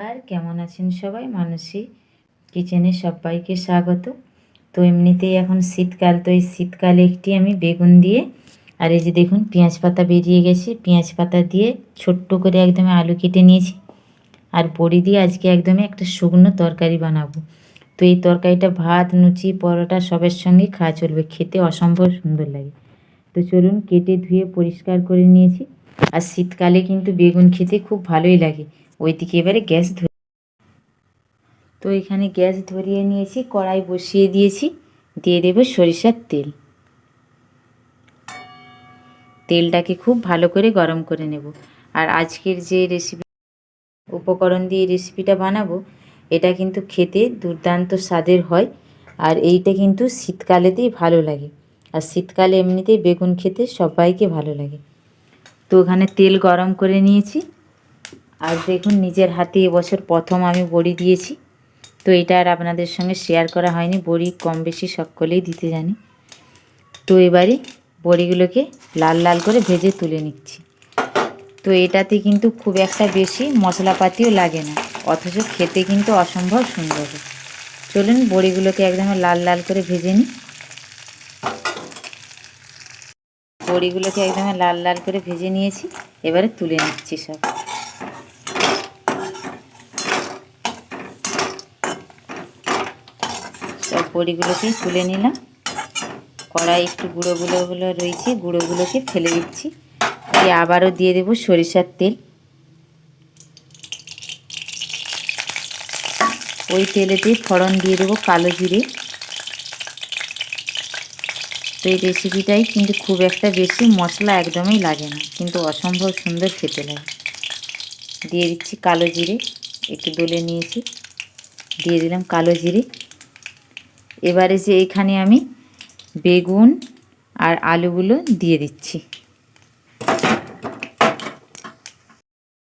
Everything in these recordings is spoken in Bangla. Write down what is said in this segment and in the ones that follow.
আর কেমন আছেন সবাই? মানসী কিচেনে সবাইকে স্বাগত। তো এমনিতেই এখন শীতকাল, তো এই শীতকালে একটি আমি বেগুন দিয়ে আর এই যে দেখুন পেঁয়াজ পাতা বেরিয়ে গেছে। পেঁয়াজ পাতা দিয়ে ছোট্ট করে একদম আলু কেটে নিয়েছি। আর বড়ি দিয়ে আজকে একদমই একটা শুকনো তরকারি বানাবো। তো এই তরকারিটা ভাত, লুচি, পরোটা সবের সঙ্গে খাওয়া চলবে। খেতে অসম্ভব সুন্দর লাগে। তো চলুন কেটে ধুয়ে পরিষ্কার করে নিয়েছি। আর শীতকালে কিন্তু বেগুন খেতে খুব ভালোই লাগে। ওইদিকে এবারে গ্যাস ধরে তো এখানে গ্যাস ধরিয়ে নিয়েছি, কড়াই বসিয়ে দিয়েছি, দিয়ে দেবো সরিষার তেল। তেলটাকে খুব ভালো করে গরম করে নেব। আর আজকের যে রেসিপি উপকরণ দিয়ে রেসিপিটা বানাবো, এটা কিন্তু খেতে দুর্দান্ত স্বাদের হয়। আর এইটা কিন্তু শীতকালেতেই ভালো লাগে। আর শীতকালে এমনিতেই বেগুন খেতে সবাইকে ভালো লাগে। তো ওখানে তেল গরম করে নিয়েছি। আর দেখুন নিজের হাতে এবছর প্রথম আমি বড়ি দিয়েছি। তো এটা আর আপনাদের সঙ্গে শেয়ার করা হয়নি, বড়ি কম বেশি সকলেই দিতে জানি। তো এবারে বড়িগুলোকে লাল লাল করে ভেজে তুলে নিচ্ছি। তো এটাতে কিন্তু খুব একটা বেশি মশলাপাতিও লাগে না, অথচ খেতে কিন্তু অসম্ভব সুন্দর। চলুন বড়িগুলোকে একদম লাল লাল করে ভেজে নিই। বড়িগুলোকে একদম লাল লাল করে ভেজে নিয়েছি, এবারে তুলে নিচ্ছি সব। সব বড়িগুলোকেই তুলে নিলাম। কড়াই একটু গুঁড়ো গুঁড়োগুলো রয়েছে গুঁড়োগুলোকে ফেলে দিচ্ছি। দিয়ে আবারও দিয়ে দেবো সরিষার তেল। ওই তেলেতেই ফড়ন দিয়ে দেবো কালো জিরে। তো এই রেসিপিটাই কিন্তু খুব একটা বেশি মশলা একদমই লাগে না, কিন্তু অসম্ভব সুন্দর খেতে লাগে। দিয়ে দিচ্ছি কালো জিরে, একটু দলে নিয়েছি। দিয়ে দিলাম কালো জিরে। এবারে যে এখানে আমি বেগুন আর আলুগুলো দিয়ে দিচ্ছি।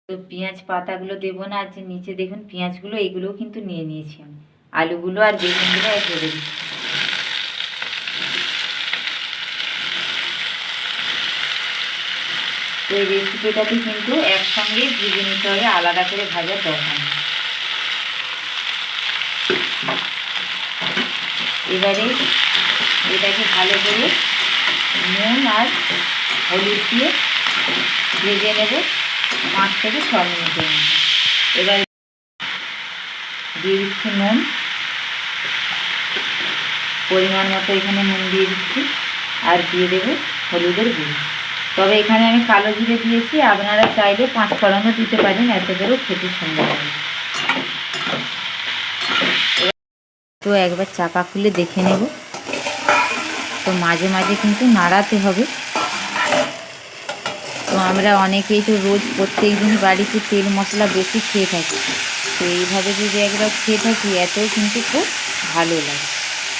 তো পেঁয়াজ পাতাগুলো দেবো না, আর যে নিচে দেখুন পেঁয়াজগুলো, এগুলোও কিন্তু নিয়ে নিয়েছি আমি। আলুগুলো আর বেগুনগুলো আর দিয়ে দিচ্ছি। তো এই রেসিপিটাতে কিন্তু একসঙ্গে ভেজে নিতে হবে, আলাদা করে ভাজার দরকার নেই। এবারে এটাকে ভালো করে নুন আর হলুদ দিয়ে ভেজে নেব। পাঁচ থেকে ছ মিনিটের মধ্যে। এবার দিয়ে দিচ্ছি নুন। পরিমাণ মতো এখানে নুন দিয়ে দিচ্ছি আর দিয়ে দেবো হলুদের গুঁড়ো। তবে এখানে আমি কালো জিরে দিয়েছি, আপনারা চাইলে পাঁচ ফোড়নও দিতে পারেন, এত করেও খেতে সুন্দর লাগে তো একবার চাপা খুলে দেখে নেব। তো মাঝে মাঝে কিন্তু নাড়াতে হবে। তো আমরা অনেকেই তো রোজ প্রত্যেক দিন বাড়িতে তেল মশলা বেশি খেয়ে থাকি। তো এইভাবে যদি একবার খেয়ে থাকি, এতেও কিন্তু খুব ভালো লাগে।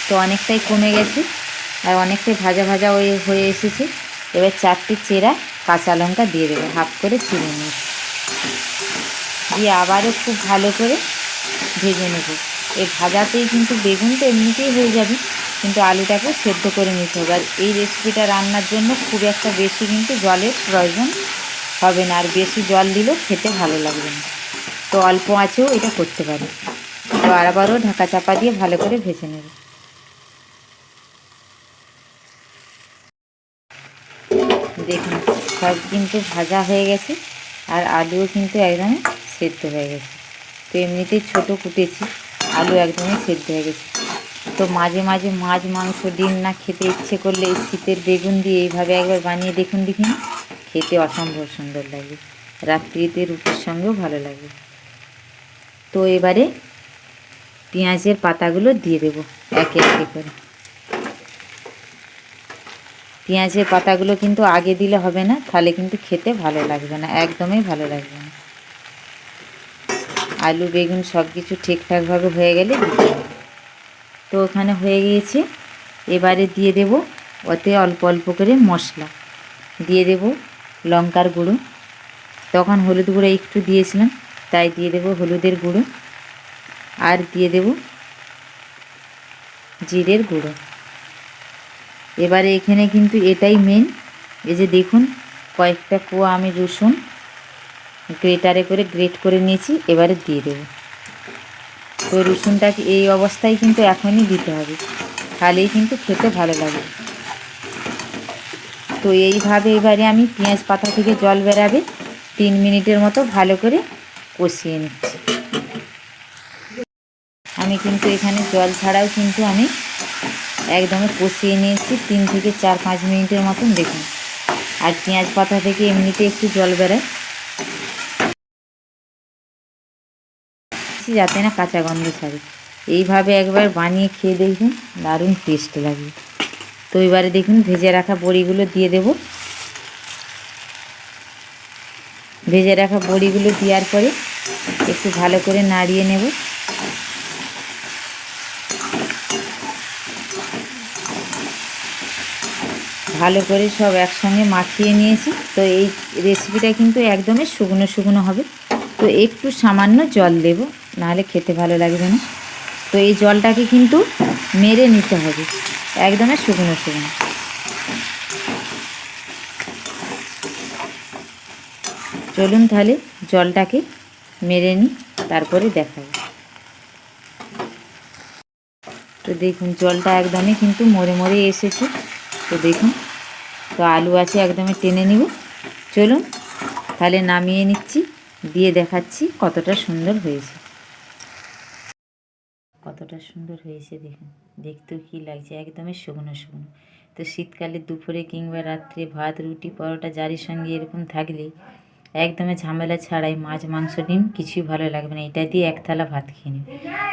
তো অনেকটাই কমে গেছে আর অনেকটাই ভাজা ভাজা হয়ে এসেছে। এবার চারটি চেরা কাঁচা লঙ্কা দিয়ে দেবো, হাফ করে চিনে নিয়ে। দিয়ে আবারও খুব ভালো করে ভেজে নেব। এই ভাজাতেই কিন্তু বেগুন তো এমনিতেই হয়ে যাবে, কিন্তু আলুটাকে সেদ্ধ করে নিতে হবে। আর এই রেসিপিটা রান্নার জন্য খুব একটা বেশি কিন্তু জলের প্রয়োজন হবে না, আর বেশি জল দিলেও খেতে ভালো লাগবে না। তো অল্প আঁচেও এটা করতে পারে। তো আবারও ঢাকা চাপা দিয়ে ভালো করে ভেজে নেবে। দেখুন, সব কিন্তু ভাজা হয়ে গেছে, আর আলুও কিন্তু একদম সেদ্ধ হয়ে গেছে। তো এমনিতেই ছোটো কুটেছি। আলু একদমই সেদ্ধ হয়ে গেছে। তো মাঝে মাঝে মাছ, মাংস, ডিম না খেতে ইচ্ছে করলে শীতের বেগুন দিয়ে এইভাবে একবার বানিয়ে দেখুন দেখুন। খেতে অসম্ভব সুন্দর লাগে। রাত্রিতে রুটির সঙ্গেও ভালো লাগে। তো এবারে পেঁয়াজের পাতাগুলো দিয়ে দেবো একে একে করে। পেঁয়াজের পাতাগুলো কিন্তু আগে দিলে হবে না, তাহলে কিন্তু খেতে ভালো লাগবে না, একদমই ভালো লাগবে না। আলু, বেগুন সব কিছু ঠিকঠাকভাবে হয়ে গেলে তো ওখানে হয়ে গিয়েছে। এবারে দিয়ে দেব ওতে অল্প অল্প করে মশলা। দিয়ে দেব লঙ্কার গুঁড়ো। তখন হলুদ গুঁড়ো একটু দিয়েছিলাম, তাই দিয়ে দেব হলুদের গুঁড়ো। আর দিয়ে দেব জিরের গুঁড়ো। এবারে এখানে কিন্তু এটাই মেন এই যে দেখুন, কয়েকটা কুয়া আমি রসুন গ্রেটারে করে গ্রেট করে নিয়েছি, এবারে দিয়ে দেবো। তো রসুনটাকে এই অবস্থায় কিন্তু এখনই দিতে হবে। তাহলেই কিন্তু খেতে ভালো লাগে। তো এইভাবে এবারে আমি পেঁয়াজ পাতা থেকে জল বেরাবে, তিন মিনিটের মতো ভালো করে কষিয়ে নিচ্ছি। আমি কিন্তু এখানে জল ছাড়াও কিন্তু আমি একদমই কষিয়ে নিয়েছি, তিন থেকে চার পাঁচ মিনিটের মতন দেখুন। আর পেঁয়াজ পাতা থেকে এমনিতে একটু জল বেরোয় যাতে না কাঁচা গন্ধ ছাড়ে। এইভাবে একবার বানিয়ে খেয়ে দেখবেন দারুণ টেস্ট লাগবে তো এবারে দেখুন, ভেজে রাখা বড়িগুলো দিয়ে দেব। ভেজে রাখা বড়িগুলো দেওয়ার পরে একটু ভালো করে নাড়িয়ে নেব। ভালো করে সব একসঙ্গে মাখিয়ে নিয়েছি। তো এই রেসিপিটা কিন্তু একদমই শুকনো শুকনো হবে। তো একটু সামান্য জল দেব। নাহলে খেতে ভালো লাগবে না। তো এই জলটাকে কিন্তু মেরে নিতে হবে। একদমই শুকনো শুকনো। চলুন তাহলে জলটাকে মেরে নিই, তারপরে দেখাবো। তো দেখুন, জলটা একদমই কিন্তু মরে মরে এসেছে। তো দেখুন, তো আলু আছে, একদমই টেনে নিব। চলুন তাহলে নামিয়ে নিচ্ছি, দিয়ে দেখাচ্ছি কতটা সুন্দর হয়েছে। কতটা সুন্দর হয়েছে দেখুন। দেখতেও কি লাগছে, একদমই শুকনো শুকনো। তো শীতকালে দুপুরে কিংবা রাত্রে ভাত, রুটি, পরোটা জারির সঙ্গে এরকম থাকলে একদমই ঝামেলা ছাড়াই মাছ, মাংস, ডিম কিছুই ভালো লাগবে না। এটা দিয়ে এক থালা ভাত খেয়ে নিন।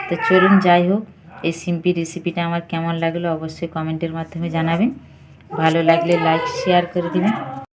তো চলুন যাই হোক, এই সিম্পি রেসিপিটা আমার কেমন লাগল অবশ্যই কমেন্টের মাধ্যমে জানাবেন। ভালো লাগলে লাইক, শেয়ার করে দিবেন।